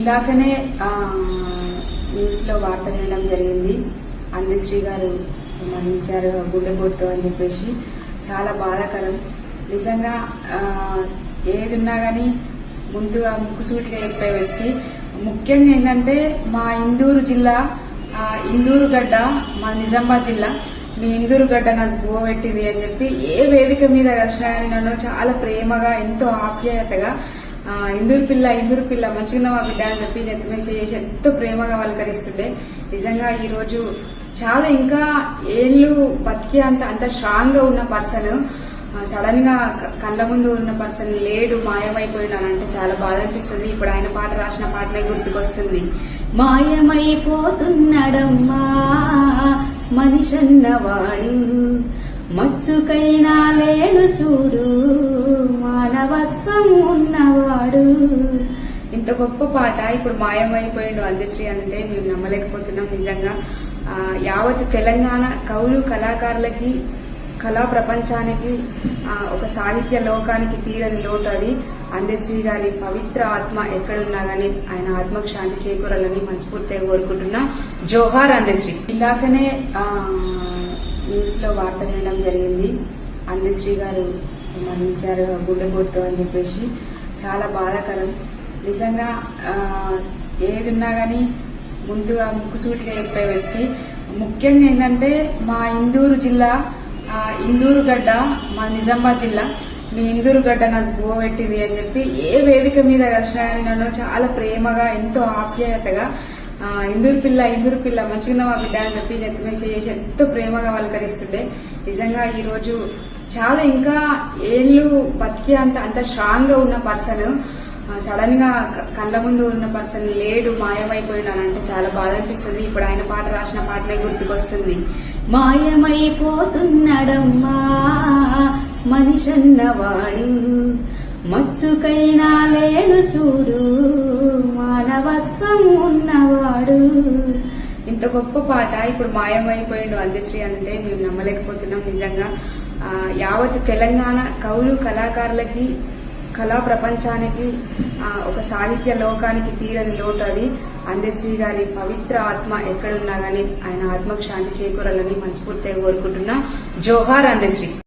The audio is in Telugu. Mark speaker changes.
Speaker 1: ఇందాకనే న్యూస్లో వార్త వినడం జరిగింది. అందశ్రీ గారు మరణించారు గుండెపోటుతో అని చెప్పేసి. చాలా బాధాకరం. నిజంగా ఏది ఉన్నా కానీ ముందుగా ముక్కుసూటిగా చెప్పే వ్యక్తి. ముఖ్యంగా ఏంటంటే మా ఇందూరు జిల్లా ఇందూరు గడ్డ మా నిజామాబాద్ జిల్లా. మీ ఇందూరు గడ్డ నాకు బువ అని చెప్పి ఏ వేదిక మీద కలిసినా కానీ నన్ను చాలా ప్రేమగా ఎంతో ఆప్యాయతగా ఇందూరు పిల్ల ఇందూరు పిల్ల మంచిగా మా బిడ్డ అని చెప్పి నెత్తిమేస చేసి ఎంతో ప్రేమగా వాళ్ళకరిస్తుండే నిజంగా ఈ రోజు చాలా ఇంకా ఏళ్ళు బతికే అంత అంత స్ట్రాంగ్గా ఉన్న పర్సన్ సడన్గా కళ్ళ ముందు ఉన్న పర్సన్ లేడు మాయమైపోయినానంటే చాలా బాధ అనిపిస్తుంది. ఇప్పుడు ఆయన పాట రాసిన పాటనే గుర్తుకొస్తుంది. మాయమైపోతున్నాడమ్మా మనిషన్నవాడు. మచ్చుకైనా లేడు చూడు. ఇంత గొప్ప పాట ఇప్పుడు మాయమైపోయిండు అందశ్రీ అంటే మేము నమ్మలేకపోతున్నాం నిజంగా. యావత్ తెలంగాణ కవులు కళాకారులకి కళా ప్రపంచానికి ఒక సాహిత్య లోకానికి తీరని లోటు అది. అందశ్రీ గారి పవిత్ర ఆత్మ ఎక్కడున్నా గానీ ఆయన ఆత్మకు శాంతి చేకూరాలని మనస్ఫూర్తిగా కోరుకుంటున్నా. జోహార్ అందశ్రీ ఇందాకనే న్యూస్లో న్యూస్లో వార్త వినడం జరిగింది. అందశ్రీ గారు మరణించారు గుండెపోటుతో అని చెప్పేసి. చాలా బాధాకరం. నిజంగా ఏది ఉన్నా కానీ ముందుగా ముక్కుసూటిగా చెప్పే వ్యక్తి. ముఖ్యంగా ఏంటంటే మా ఇందూరు జిల్లా ఇందూరు గడ్డ మా నిజామాబాద్ జిల్లా. మీ ఇందూరు గడ్డ నాకు పోగొట్టింది అని చెప్పి ఏ వేదిక మీద కలిసినా నన్ను చాలా ప్రేమగా ఎంతో ఆప్యాయతగా ఇందూరు పిల్ల ఇందూరు పిల్ల మంచిగా మా బిడ్డ అని చెప్పి నెత్తిమేస చేసి ఎంతో ప్రేమగా వాళ్ళకరిస్తుండే నిజంగా ఈరోజు చాలా ఇంకా ఏళ్ళు బతికే అంత అంత స్ట్రాంగ్గా ఉన్న పర్సన్. సడన్గా కళ్ళ ముందు ఉన్న పర్సన్ లేడు మాయమైపోయినానంటే చాలా బాధ అనిపిస్తుంది. ఇప్పుడు ఆయన పాట రాసిన పాటనే గుర్తుకొస్తుంది. మాయమైపోతున్నాడమ్మా మనిషన్నవాడు మచ్చుకైనా లేడు చూడు మానవత్వం ఉన్నవాడు. ఇంత గొప్ప పాట. ఇప్పుడు మాయమైపోయిండు అందశ్రీ అంటే మేము నమ్మలేకపోతున్నాం నిజంగా. యావత్ తెలంగాణ కవులు కళాకారులకి కళా ప్రపంచానికి ఒక సాహిత్య లోకానికి తీరని లోటు అది అందశ్రీ గారి పవిత్ర ఆత్మ ఎక్కడున్నా గానీ ఆయన ఆత్మకు శాంతి చేకూరాలని మనస్ఫూర్తిగా కోరుకుంటున్నా. జోహార్ అందశ్రీ.